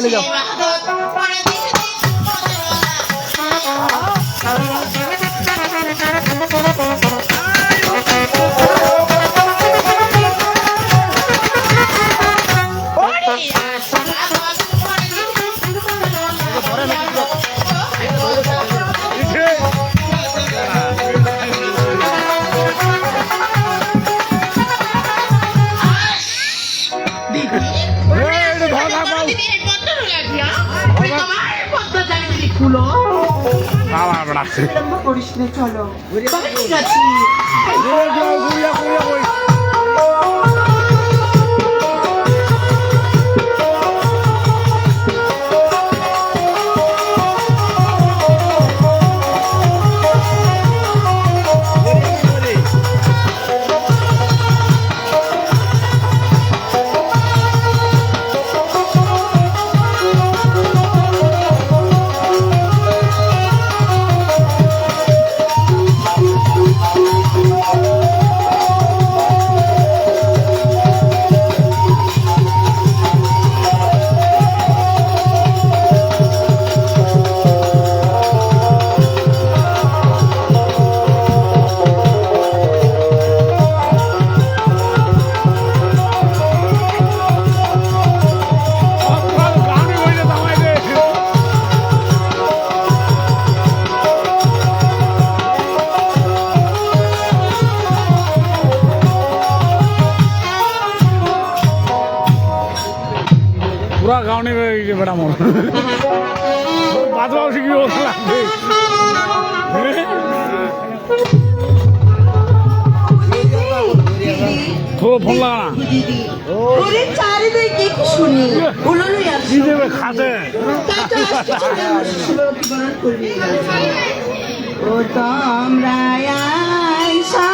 的那个。মোবাইলটা নিয়ে যাও করিস না চলো তবে ঠিক আছে পুরা গাঁৱনী বেটা মোৰ বাজবাও শিকিব লাগবে? ফোন লাগা না? ওরে চারিদিকে কি শুনি উলুলুই আসছে দেবে খাতে? তাই তো আজকে চলে আসছিল বিবরণ করবি ও তোমরা আইসা।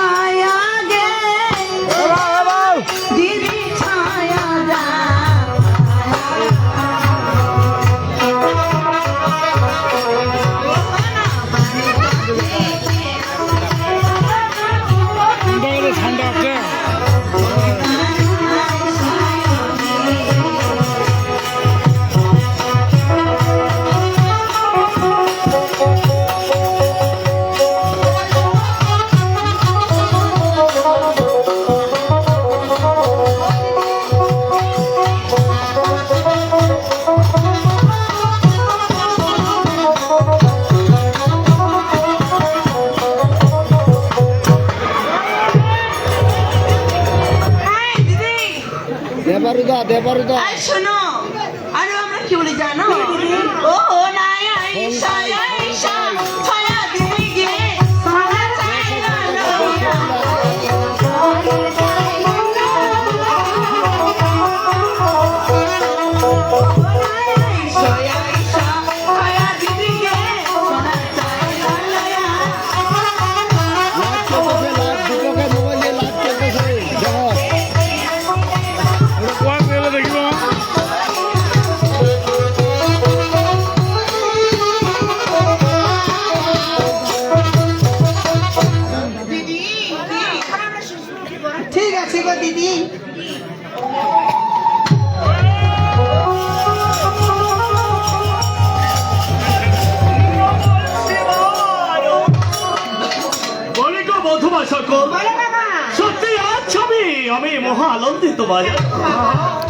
আমি মহা আনন্দিত বাজা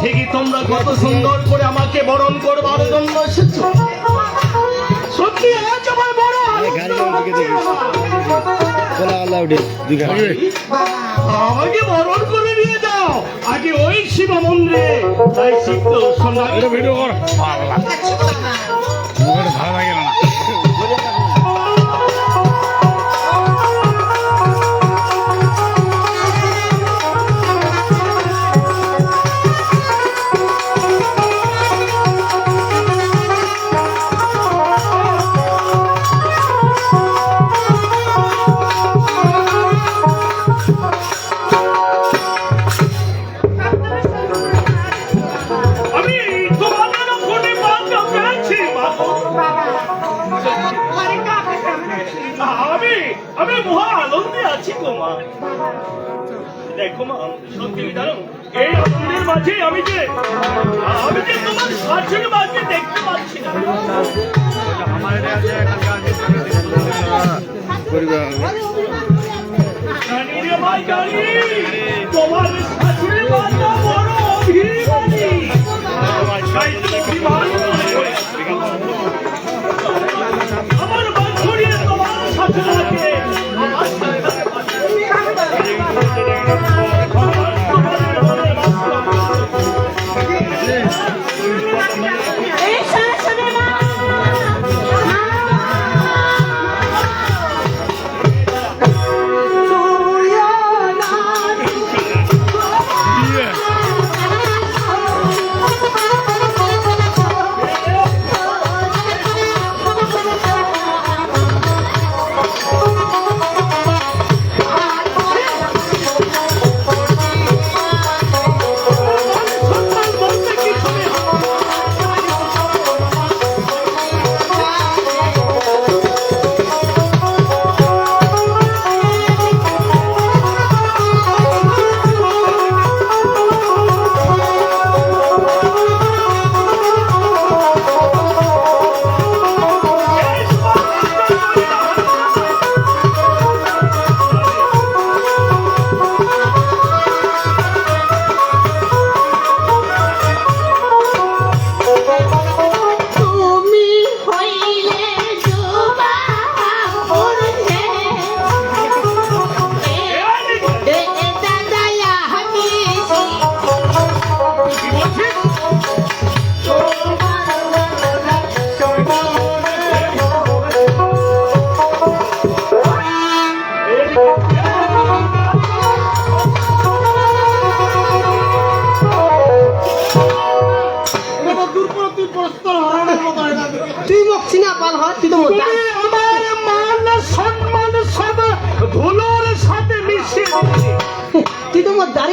ঠিকই তোমরা কত সুন্দর করে আমাকে বরণ করবার জন্য এসেছ সত্যি আজ আমার বড় আমাকে বরণ করে নিয়ে যাও। আগে ওই শিব মন্দিরে তাই সিদ্ধ সন্ধ্যা ভিডিও কর। ভালো লাগে। মাঝে আমি যে আমি যে তোমার শাশুড়ি মাকে দেখতে পাচ্ছি না। তোমার শাশুড়ি মাটা বড় অভিমানী। তাই তো অভিমান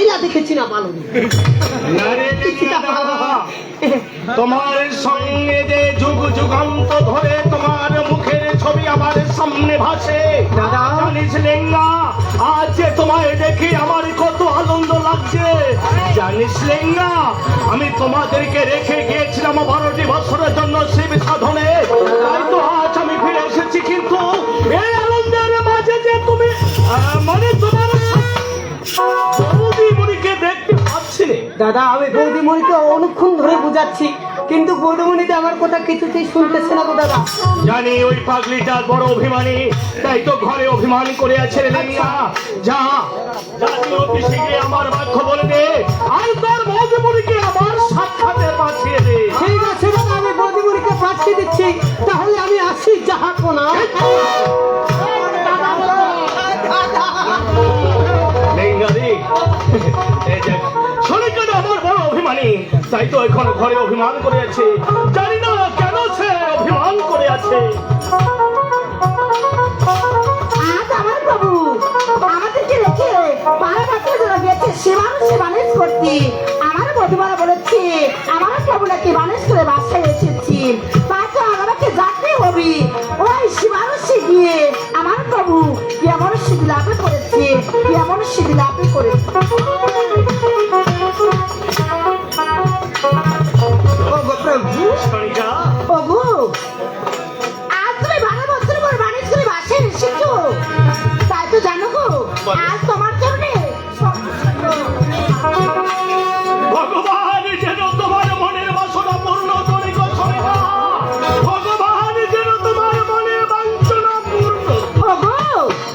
তো মোর দাঁড়িয়ে দেখে চিনা পাল হবি। আরে দাদা, তোমার সঙ্গে যে যুগ যুগান্ত ধরে তোমার মুখের ছবি আমার সামনে ভাসে দাদা। জানিস লেঙ্গা আজ যে তোমায় দেখে আমার কত আনন্দ লাগছে জানিস লেঙ্গা আমি তোমাদেরকে রেখে গিয়েছিলাম বারোটি বছরের জন্য শিব সাধনে তাই তো আজ আমি ফিরে এসেছি কিন্তু এই দাদা আমি বৌদিমণিকে অনুক্ষণ ধরে বুঝাচ্ছি কিন্তু বৌদিমণিতে আমার কথা কিছুতেই শুনতেছে না গো দাদা। জানি ওই পাগলিটা বড় অভিমানী তাই তো ঘরে অভিমান করে আছে রে লেমিয়া যা জানি অতি শীঘ্রই আমার বাক্য বলে দে আর তোর বৌদিমণিকে আমার সাক্ষাতের পাঠিয়ে দে। ঠিক আছে দাদা আমি বৌদিমণিকে পাঠিয়ে দিচ্ছি। তাহলে আমি আসি যাহা কোনা। লেঙ্গারি এই দেখ শরীরটা আমার অভিমানী তাই তো এখন ঘরে অভিমান করে আছে জানি না কেন সে অভিমান করে আছে আমার আমার বলেছে, আমার করে বাসায় এসেছি। হবি। গিয়ে আমার প্রভু কেমন শিবিলাপে করেছে কেমন শিবিলাপে করেছে।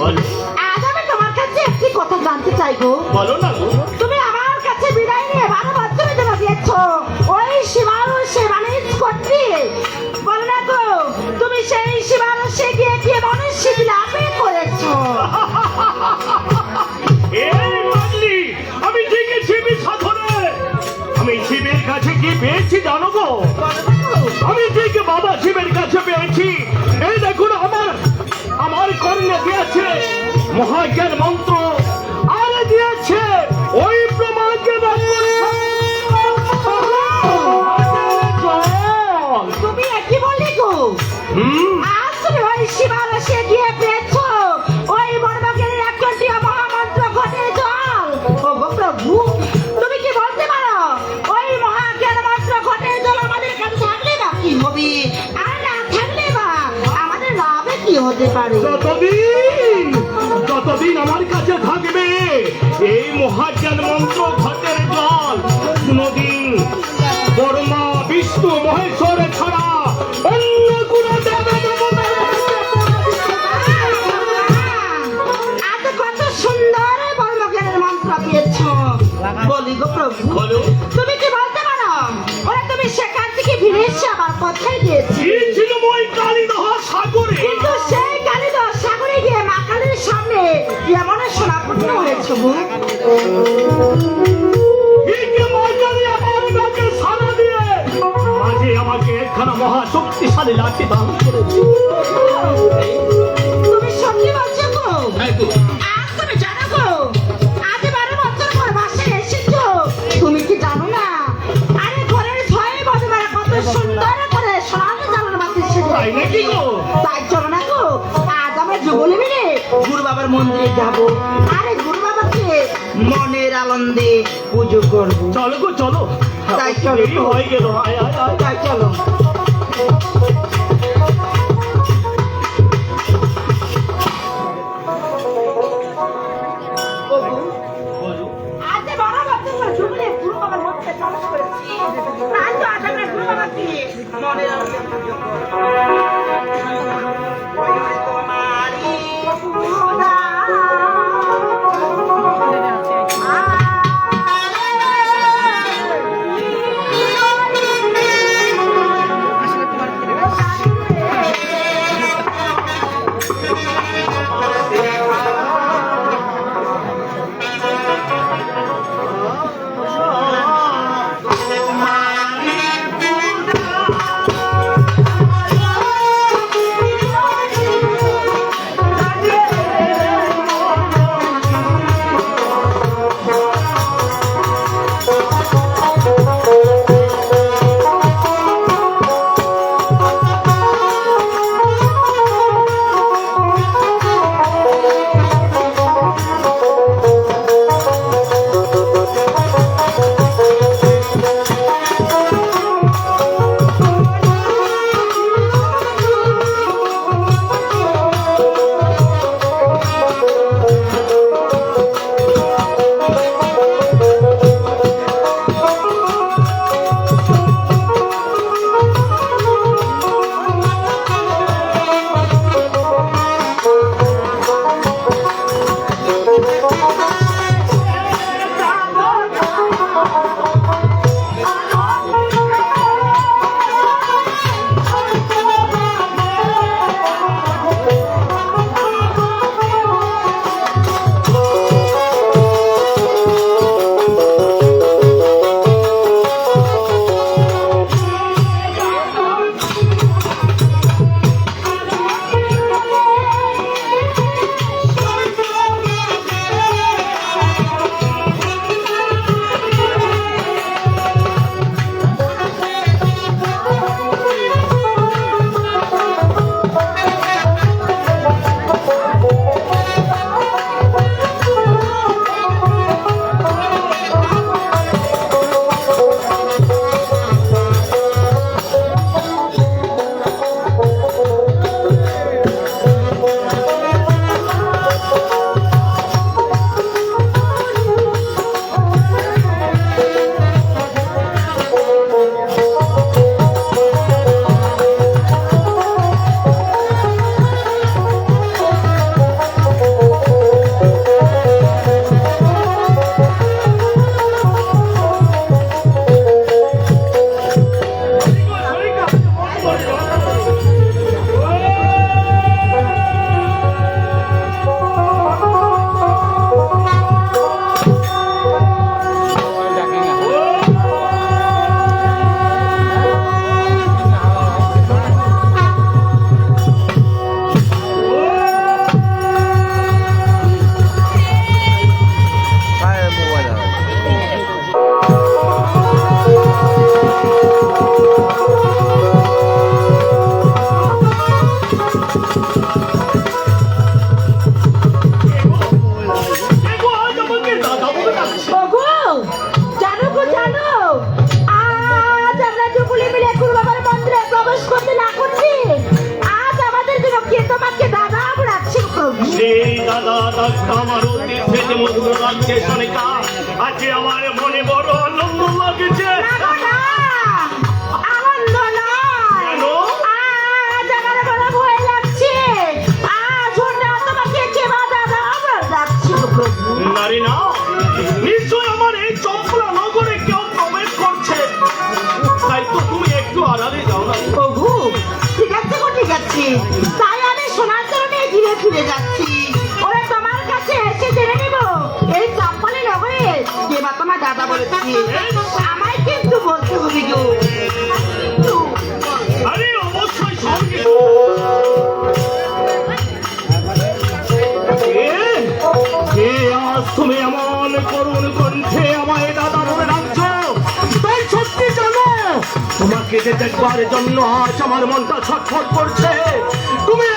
বলো মহাজ্ঞান মন্ত্র মহাজ্ঞান মন্ত্র ঘটের জল। কোনদিন বর্মা বিষ্ণু মহেশ্বর ছাড়া অন্য কোন কত সুন্দর বর্মজ্ঞানের মন্ত্র পেয়েছ বলি গো প্রভু তুমি কি বলতে পারো? ওরা তুমি সেখান থেকে ফিরে এসে আবার কোথায় হয়েছে মাঝে আমাকে একখানা মহা শক্তিশালী লাঠি দান করেছে তুমি সত্যি বলছো গো? তাই আজ তুমি জানো গো আজ বারো বছর পর বাসায় এসেছ। তুমি কি জানো না? আরে ঘরের ছয় বদমারা কত সুন্দর করে সোনালি জানার বাতি তাই নাকি গো? তাই চলো না গো আজ আমরা যুগলে মিলে গুরু বাবার মন্দিরে যাব। করব। চলো গো চলো। তাই চলো। দেরি হয়ে গেল। আয় আয় আয়। তাই চলো। আমার ফেটে মধুর লাগছে সনিকা আজকে মনে বড় আনন্দ লাগছে আমার এই চম্পলা নগরে কেউ প্রবেশ করছে তাই তো একটু আড়ালে যাও ঠিক আছে। তাই আমি সোনার চরণে ধীরে ফিরে যাচ্ছি। বলেছি আমায় কিন্তু বলতে হবে গো। আরে অবশ্যই সঙ্গে। তুমি এমন কণ্ঠে আমায় দাদা বলে ডাকছো। তাই সত্যি জানো তোমাকে যে দেখবার জন্য আজ আমার মনটা ছটফট করছে। তুমি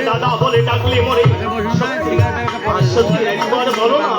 দাদা বলে ডাকলে মরে। একবার বলো না।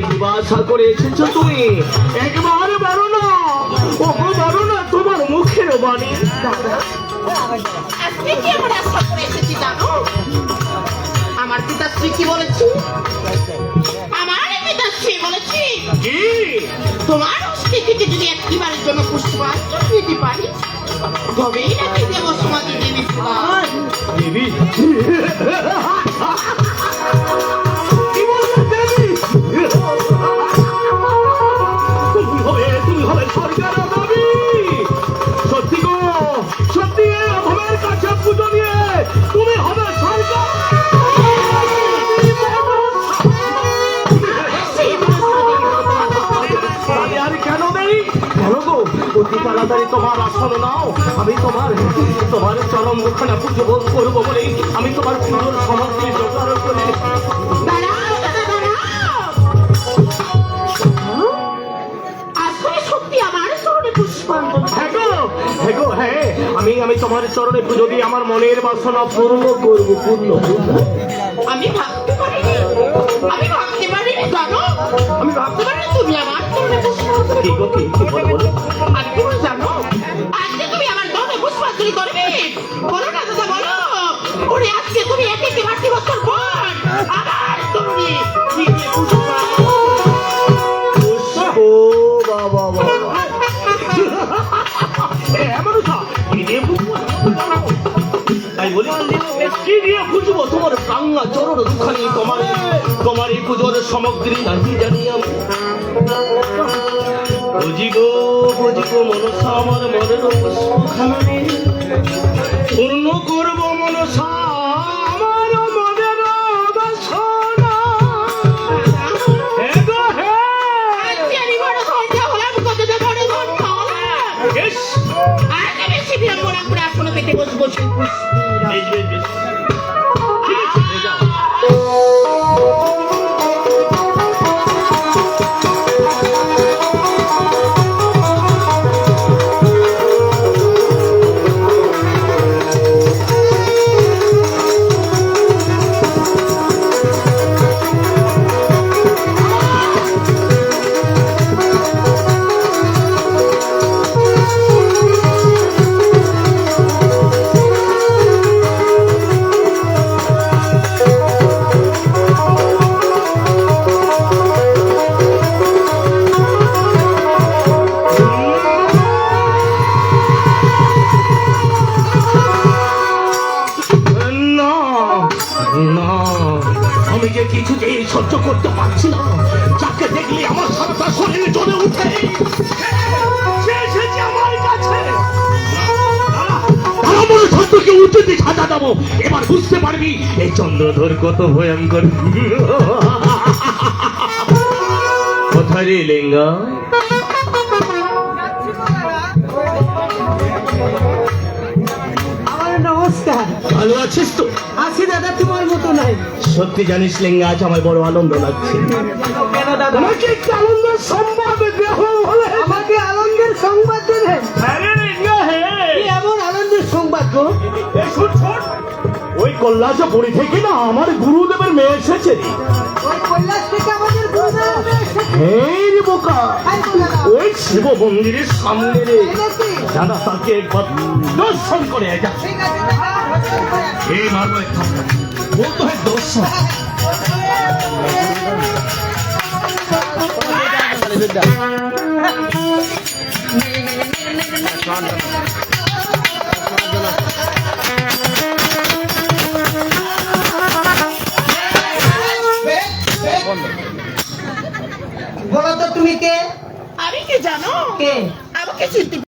কি করে এসেছ তুমি? একবার বলো না। ওগো বলো না তোমার মুখের বাণী। আজকে কি এমন আশা করে এসেছি জানো? আমার পিতাশ্রী কি বলেছি? আমার পিতাশ্রী বলেছি। কি? তোমার অস্থি যদি একটিবারের জন্য পুষ্পাঞ্জলি দিতে পারি তবেই নাকি দেব সমাজে দেবী দেবী? আমি তোমার তোমার চরম দুখানা পুজো বোধ করব বলে আমি তোমার পুজোর সামগ্রী জোগাড় করে। চরণে হ্যাঁ হ্যাঁ হ্যাঁ। আমি আমি তোমার চরণে পুজো দিয়ে আমার মনের বাসনা পূর্ণ করব পূর্ণ আমি ভাবতে পারিনি। আমি ভাবতে পারিনি জানো? আমি ভাবতে পারি তুমি আমার দৌড়ে পুষ্পাঞ্জলি কি গো কি বলো বলো। আর তুমি জানো? বলো তোমার রাঙ্গা চরণ দুখানি, তোমার তোমার এই পুজোর সামগ্রী নাহি জানি আমি। বুঝি গো বুঝি গো, মনসা আমার মনের পুষ্পখানি পূর্ণ করব মনসা আমার মনের বাসনা। হে গো হে। আজকে আমি বড় ঘণ্টা হলাম কত যে বড় ঘণ্টা হলাম ইস, আজকে বেশি বিলম্ব করে আসনে পেতে বসবো সেই যে কিছুতেই সহ্য করতে পারছি না যাকে দেখলে আমার সারাটা শরীর জ্বলে উঠে। সে এসেছে আমার কাছে। আমার শত্রুকে উঁচুতে সাজা দেবো এবার বুঝতে পারবি এই চন্দ্রধর কত ভয়ঙ্কর। কোথায় রে লেঙ্গা? আমার নমস্কার। ভালো আছিস তো? আছি দাদা তোমার মতো নাই। সত্যি জানিস লেঙ্গা আজ আমার বড় আনন্দ লাগছে। কেন দাদা? একটু আনন্দের সংবাদ দেহ বলে আমাকে আনন্দের সংবাদ দেবেন আরে রেঙ্গা হে কি এমন আনন্দের সংবাদ গো? শুন শুন। ওই কল্লাসপুরি থেকে না আমার গুরুদেবের মেয়ে এসেছে। ওই থেকে আমাদের গুরুদেব এসেছে। এই রে বোকা। ওই শিব মন্দিরের সামনে রে। দাদা তাকে একবার দর্শন করে যা। ঠিক আছে হয় দর্শন বলো তো তুমি কে? আমি কি জানো? কে? আমাকে চিনতে